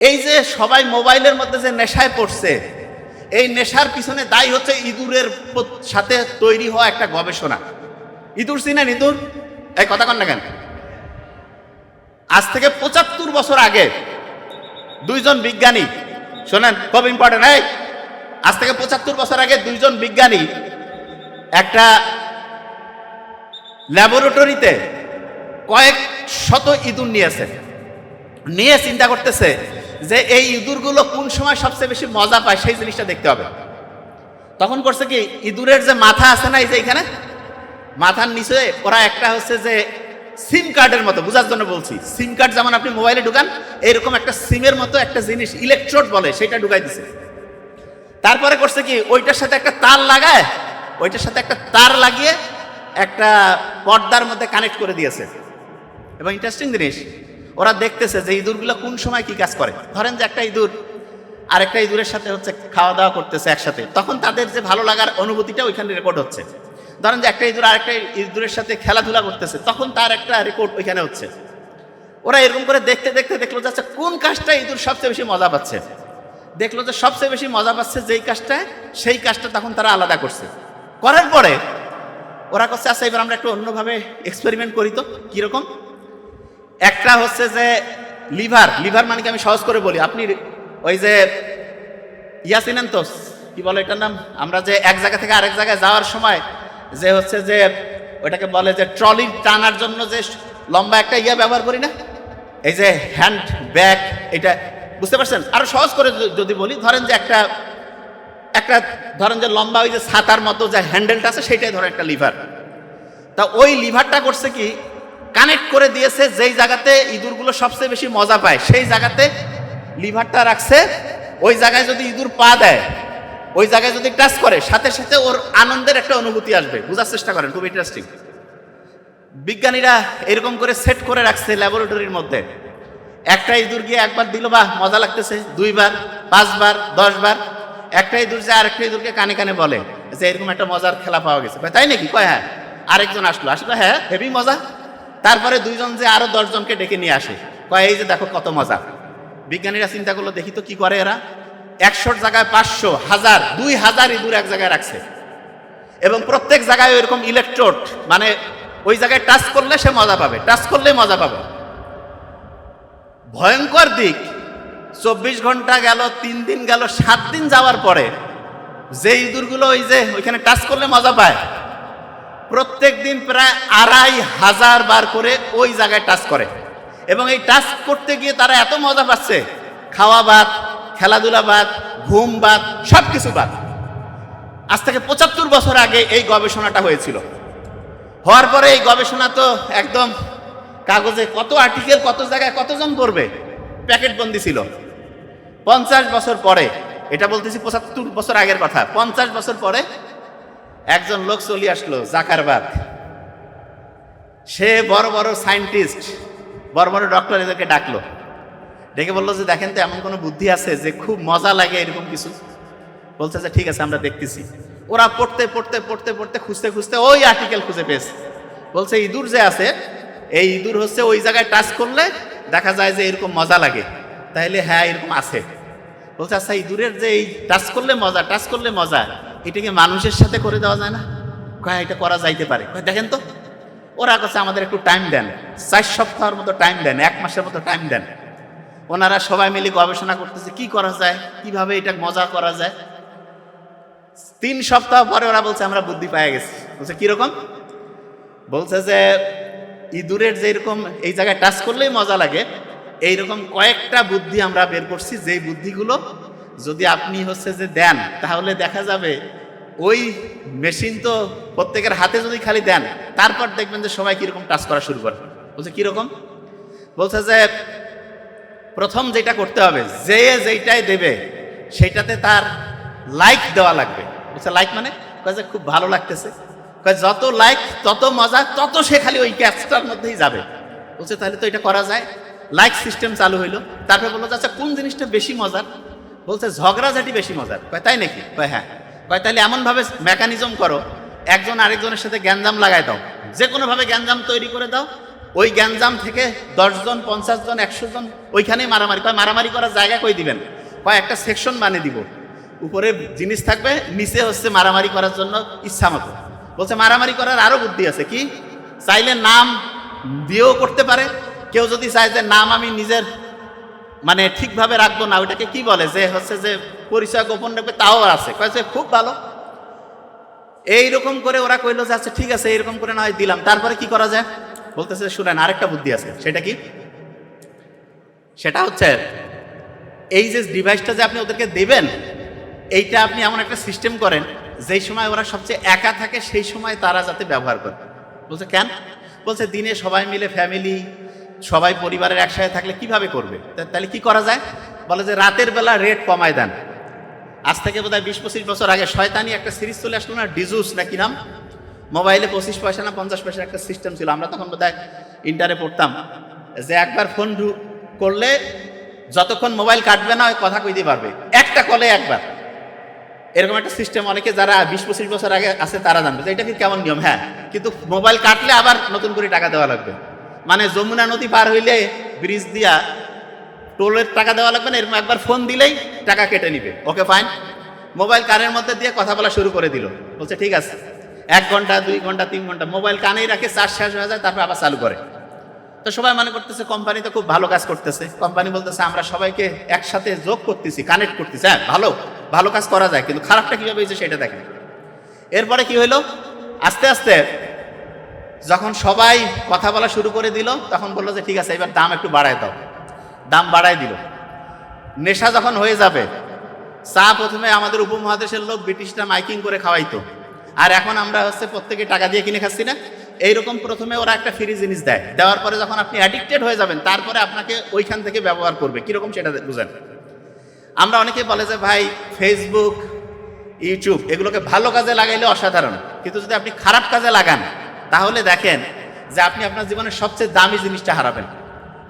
এই যে সবাই মোবাইলের মধ্যে যে নেশায় পড়ছে, এই নেশার পিছনে দায়ী হচ্ছে ইঁদুরের সাথে তৈরি হওয়া একটা গবেষণা। ইঁদুর চিনেন ইঁদুর? এই কথা কন না কেন? আজ থেকে পঁচাত্তর বছর আগে দুইজন বিজ্ঞানী, শোনেন, খুব ইম্পর্টেন্ট এই, আজ থেকে পঁচাত্তর বছর আগে দুইজন বিজ্ঞানী একটা ল্যাবরেটরিতে কয়েক শত ইঁদুর নিয়েছে। নিয়ে চিন্তা করতেছে যে এই ইঁদুরগুলো কোন সময় সবচেয়ে বেশি মজা পায় সেই জিনিসটা দেখতে হবে। তখন করছে কি, ইঁদুরের যে মাথা আছে না এই যে এখানে, মাথার নিচে ওরা একটা হচ্ছে যে সিম কার্ডের মতো, বোঝার জন্য বলছি। সিম কার্ড যেমন আপনি মোবাইলে ঢুকান, এরকম একটা সিমের মতো একটা জিনিস ইলেকট্রোড বলে, সেটা ঢুকাই দিছে। তারপরে করছে কি, ওইটার সাথে একটা তার লাগায়, ওইটার সাথে একটা তার লাগিয়ে একটা পর্দার মধ্যে কানেক্ট করে দিয়েছে। এবং ইন্টারেস্টিং জিনিস ওরা দেখতেছে যে ইঁদুরগুলো কোন সময় কি কাজ করে। ধরেন যে একটা ইঁদুর আরেকটা ইঁদুরের সাথে হচ্ছে খাওয়া দাওয়া করতেছে একসাথে, তখন তাদের যে ভালো লাগার অনুভূতিটা ওইখানে রেকর্ড হচ্ছে। ধরেন যে একটা ইঁদুর আরেকটা ইঁদুরের সাথে খেলাধুলা করতেছে, তখন তার একটা রেকর্ড ওইখানে হচ্ছে। ওরা এরকম করে দেখতে দেখতে দেখল যে আচ্ছা কোন কাজটা ইঁদুর সবচেয়ে বেশি মজা পাচ্ছে? দেখল যে সবচেয়ে বেশি মজা পাচ্ছে যেই কাজটায় সেই কাজটা তখন তারা আলাদা করছে। করার পরে ওরা করছে আচ্ছা এবার আমরা একটু অন্যভাবে এক্সপেরিমেন্ট করি তো, কীরকম? একটা হচ্ছে যে লিভার লিভার মানে কি আমি সহজ করে বলি? আপনি ওই যে ইয়া তো কি বলে এটার নাম? আমরা যে এক জায়গা থেকে আরেক জায়গায় যাওয়ার সময় যে হচ্ছে যে ওটাকে বলে যে ট্রলি টানার জন্য যে লম্বা একটা ইয়া ব্যবহার করি না? এই যে হ্যান্ড, ব্যাগ, এটা, বুঝতে পারছেন? আরও সহজ করে যদি বলি, ধরেন যে একটা একটা, ধরেন যে লম্বা ওই যে ছাতার মতো যে হ্যান্ডেলটা আছে সেটাই ধরেন একটা লিভার। তা ওই লিভারটা করছে কি? কানেক্ট করে দিয়েছে, যেই জায়গাতে ইঁদুরগুলো সবচেয়ে বেশি মজা পায়, সেই জায়গাতে লিভারটা রাখছে, ওই জায়গায় যদি ইঁদুর পা দেয়, ওই জায়গায় যদি টাচ করে, সাথে সাথে ওর আনন্দের একটা অনুভূতি আসবে। বোঝার চেষ্টা করেন, খুব ইন্টারেস্টিং বিজ্ঞানীরা এরকম করে সেট করে রাখছে ল্যাবরেটরির মধ্যে। একটা ইঁদুর গিয়ে একবার দিল বা মজা লাগতেছে। দুইবার, পাঁচবার, দশবার। একটা ইঁদুর যে আরেকটা ইঁদুরকে কানে কানে বলে, যে এরকম একটা মজার খেলা পাওয়া গেছে। তাই নাকি? কয় হ্যাঁ। আরেকজন আসলো আসলো হ্যাঁ হেভি মজা। তারপরে দুইজন যে আরও দশজনকে ডেকে নিয়ে আসে, কয়, এই যে দেখো কত মজা। বিজ্ঞানীরা চিন্তা করল, দেখি তো কি করে এরা? একশোর জায়গায় পাঁচশো, হাজার, দুই হাজার ইঁদুর এক জায়গায় রাখছে। এবং প্রত্যেক জায়গায় এরকম ইলেকট্রোড মানে ওই জায়গায় টাচ করলে সে মজা পাবে টাচ করলে মজা পাবে। ভয়ঙ্কর দিক। চব্বিশ ঘণ্টা গেল, তিন দিন গেল, সাত দিন যাওয়ার পরে যে ইঁদুরগুলো ওই যে ওইখানে টাচ করলে মজা পায় প্রত্যেক দিন প্রায় আড়াই হাজার বার করে ওই জায়গায় টাচ করে। এবং এই টাচ করতে গিয়ে তারা এত মজা পাচ্ছে। খাওয়া বাদ, খেলাধুলা বাদ, ঘুম বাদ সব কিছু বাদ। আজ থেকে পঁচাত্তর বছর আগে এই গবেষণাটা হয়েছিল। হওয়ার পরে এই গবেষণা তো একদম কাগজে কত আর্টিকেল, কত জায়গায় কতজন পড়বে? প্যাকেট বন্দি ছিল। পঞ্চাশ বছর পরে, এটা বলতেছি পঁচাত্তর বছর আগের কথা, পঞ্চাশ বছর পরে একজন লোক চলে আসলো, জাকারবাদ। সে বড় বড় সায়েন্টিস্ট, বড় বড় ডক্টর এদেরকে ডাকলো। ডেকে বলল যে, দেখেন তো এমন কোনো বুদ্ধি আছে যে খুব মজা লাগে এরকম কিছু? বলছে যে ঠিক আছে, আমরা দেখতেছি। ওরা পড়তে পড়তে পড়তে পড়তে, খুঁজতে খুঁজতে ওই আর্টিকেল খুঁজে পেয়েছে। বলছে, ইঁদুর যে আছে, এই ইঁদুর হচ্ছে ওই জায়গায় টাচ করলে দেখা যায় যে এরকম মজা লাগে। তাইলে হ্যাঁ এরকম আছে। বলছে আচ্ছা ইঁদুরের যে এই টাচ করলে মজা টাচ করলে মজা এটাকে মানুষের সাথে করে দেওয়া যায় না? কয়, এটা করা যাইতে পারে। দেখেন তো, ওরা কাছে আমাদের একটু টাইম দেন। চার সপ্তাহের মতো টাইম দেন, এক মাসের মতো টাইম দেন। ওনারা সবাই মিলে গবেষণা করতেছে, কি করা যায়? কীভাবে এটা মজা করা যায়? তিন সপ্তাহ পরে ওরা বলছে, আমরা বুদ্ধি পেয়ে গেছি। বলছে, কীরকম? বলছে যে, ইঁদুরের যেরকম এই জায়গায় টাচ করলেই মজা লাগে, এইরকম কয়েকটা বুদ্ধি আমরা বের করছি। যেই বুদ্ধিগুলো যদি আপনি হচ্ছে যে দেন, তাহলে দেখা যাবে ওই মেশিন তো প্রত্যেকের হাতে যদি খালি দেন, তারপর দেখবেন যে সবাই কীরকম টাচ করা শুরু করে। বলছে, কীরকম? বলছে যে, প্রথম যেটা করতে হবে, যে যেইটাই দেবে সেইটাতে তার লাইক দেওয়া লাগবে। বলছে লাইক মানে? যে, খুব ভালো লাগতেছে। যত লাইক তত মজা, তত সে খালি ওই ক্যাচটার মধ্যেই যাবে। বলছে, তাহলে তো এটা করা যায়। লাইক সিস্টেম চালু হইল। তারপরে বলল আচ্ছা কোন জিনিসটা বেশি মজার? বলছে, ঝগড়াঝাটি বেশি মজার। তাই নাকি? হ্যাঁ। কয় তাহলে এমনভাবে মেকানিজম করো, একজন আরেকজনের সাথে গ্যাঞ্জাম লাগাই দাও। যে কোনোভাবে গ্যাঞ্জাম তৈরি করে দাও, ওই গ্যাঞ্জাম থেকে দশজন পঞ্চাশ জন একশো জন ওইখানেই মারামারি, কয় মারামারি করার জায়গা কই দিবেন? কয় একটা সেকশন বানিয়ে দিব। উপরে জিনিস থাকবে, নিচে হচ্ছে মারামারি করার জন্য ইচ্ছা মতো। বলছে মারামারি করার আরও বুদ্ধি আছে কি? চাইলে নাম দিয়েও করতে পারে, কেউ যদি চায় যে নাম আমি নিজের মানে ঠিকভাবে রাখব না, ওইটাকে কি বলে? যে হচ্ছে যে পরিচয় গোপন রাখবে, তাও আছে। কয়েছে খুব ভালো। এইরকম করে ওরা কইলো যে আচ্ছা ঠিক আছে, এইরকম করে না হয় দিলাম। তারপরে কি করা যায়? বলতেছে, শুনেন, আরেকটা বুদ্ধি আছে। সেটা কি? সেটা হচ্ছে, এই যে ডিভাইসটা যে আপনি ওদেরকে দেবেন, এইটা আপনি এমন একটা সিস্টেম করেন, যেই সময় ওরা সবচেয়ে একা থাকে, সেই সময় তারা যাতে ব্যবহার করে। বলছে, কেন? বলছে, দিনে সবাই মিলে ফ্যামিলি সবাই পরিবারের একসাথে থাকলে কীভাবে করবে? তাহলে কি করা যায়? বলে যে রাতের বেলা রেট কমায় দেন। আজ থেকে বোধ হয় বিশ পঁচিশ বছর আগে শয়তানি একটা সিরিজ চলে আসলো না? ডিজুস না কি নাম? মোবাইলে পঁচিশ পয়সা না পঞ্চাশ পয়সা একটা সিস্টেম ছিল। আমরা তখন বোধহয় ইন্টারে পড়তাম যে একবার ফোন করলে যতক্ষণ মোবাইল কাটবে না, ওই কথা কইতে পারবে। একটা কলে একবার। এরকম একটা সিস্টেম অনেকে যারা বিশ পঁচিশ বছর আগে আছে, তারা জানবে যে এটা কি কেমন নিয়ম? হ্যাঁ কিন্তু মোবাইল কাটলে আবার নতুন করে টাকা দেওয়া লাগবে। মানে যমুনা নদী পার হইলে ব্রিজ দিয়া টোলের টাকা দেওয়া লাগবে না, এরকম একবার ফোন দিলেই টাকা কেটে নিবে। ওকে ফাইন মোবাইল কানের মধ্যে দিয়ে কথা বলা শুরু করে দিল। বলছে, ঠিক আছে। এক ঘণ্টা, দুই ঘণ্টা, তিন ঘণ্টা মোবাইল কানেই রাখে, চার্জ শেষ হয়ে যায়, তারপর আবার চালু করে। তো সবাই মনে করতেছে, কোম্পানি তো খুব ভালো কাজ করতেছে। কোম্পানি বলতেছে, আমরা সবাইকে একসাথে যোগ করতেছি কানেক্ট করতেছি। হ্যাঁ ভালো ভালো কাজ করা যায়, কিন্তু খারাপটা কীভাবে হয়েছে সেটা দেখেন। এরপরে কি হইল? আস্তে আস্তে যখন সবাই কথা বলা শুরু করে দিল, তখন বলল যে, ঠিক আছে, এবার দাম একটু বাড়ায় দাও। দাম বাড়ায় দিল। নেশা যখন হয়ে যাবে, চা প্রথমে আমাদের উপমহাদেশের লোক ব্রিটিশরা মাইকিং করে খাওয়াইতো। আর এখন আমরা হচ্ছে প্রত্যেকে টাকা দিয়ে কিনে খাচ্ছি না। এইরকম প্রথমে ওরা একটা ফ্রি জিনিস দেয়। দেওয়ার পরে যখন আপনি অ্যাডিক্টেড হয়ে যাবেন, তারপরে আপনাকে ওইখান থেকে ব্যবহার করবে। কীরকম সেটা বুঝেন? আমরা অনেকে বলে যে, ভাই ফেসবুক ইউটিউব এগুলোকে ভালো কাজে লাগাইলে অসাধারণ। কিন্তু যদি আপনি খারাপ কাজে লাগান তাহলে দেখেন যে আপনি আপনার জীবনের সবচেয়ে দামি জিনিসটা হারাবেন।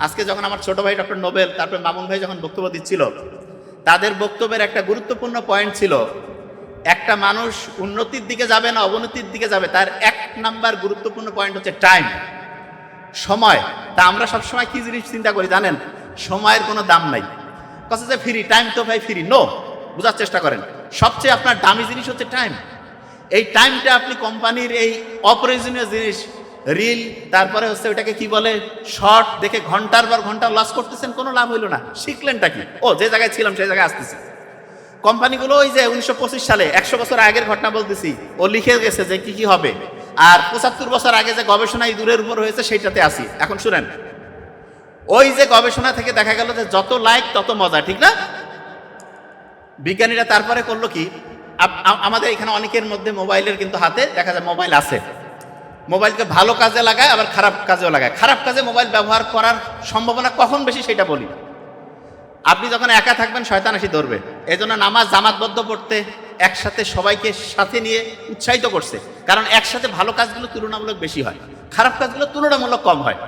আজকে যখন আমার ছোট ভাই ডক্টর নোবেল, তারপর মামুন ভাই যখন বক্তব্য দিচ্ছিল, তাদের বক্তব্যের একটা গুরুত্বপূর্ণ পয়েন্ট ছিল, একটা মানুষ উন্নতির দিকে যাবে না অবনতির দিকে যাবে, তার এক নাম্বার গুরুত্বপূর্ণ পয়েন্ট হচ্ছে টাইম। সময়। তা আমরা সবসময় কি জিনিস চিন্তা করি জানেন? সময়ের কোনো দাম নাই। কথা যে ফ্রি টাইম তো ভাই ফ্রি নো বোঝার চেষ্টা করেন। সবচেয়ে আপনার দামি জিনিস হচ্ছে টাইম এই টাইমটা আপনি কোম্পানির এই অপ্রয়োজনীয় জিনিস রিল তারপরে হচ্ছে ওটাকে কি বলে শর্ট দেখে ঘণ্টার পর ঘণ্টা লস করতেছেন, কোনো লাভ হইল না। শিখলেনটা কি? ও, যে জায়গায় ছিলাম সেই জায়গায় আসতেছি। কোম্পানিগুলো ওই যে উনিশশো পঁচিশ সালে, একশো বছর আগের ঘটনা বলতেছি, ও লিখে গেছে যে কি কি হবে। আর পঁচাত্তর বছর আগে যে গবেষণা ইঁদুরের উপর হয়েছে, সেইটাতে আসি। এখন শুনেন, ওই যে গবেষণা থেকে দেখা গেল যে যত লাইক তত মজা, ঠিক না? বিজ্ঞানীরা তারপরে করল কি আমাদের এখানে অনেকের মধ্যে মোবাইলের কিন্তু হাতে দেখা যায় মোবাইল আছে। মোবাইলকে ভালো কাজে লাগায়, আবার খারাপ কাজেও লাগায়। খারাপ কাজে মোবাইল ব্যবহার করার সম্ভাবনা কখন বেশি সেটা বলি। আপনি যখন একা থাকবেন, শয়তান আসি ধরবে। এই জন্য নামাজ জামাতবদ্ধ পড়তে একসাথে সবাইকে সাথে নিয়ে উৎসাহিত করছে। কারণ একসাথে ভালো কাজগুলো তুলনামূলক বেশি হয়। খারাপ কাজগুলো তুলনামূলক কম হয়।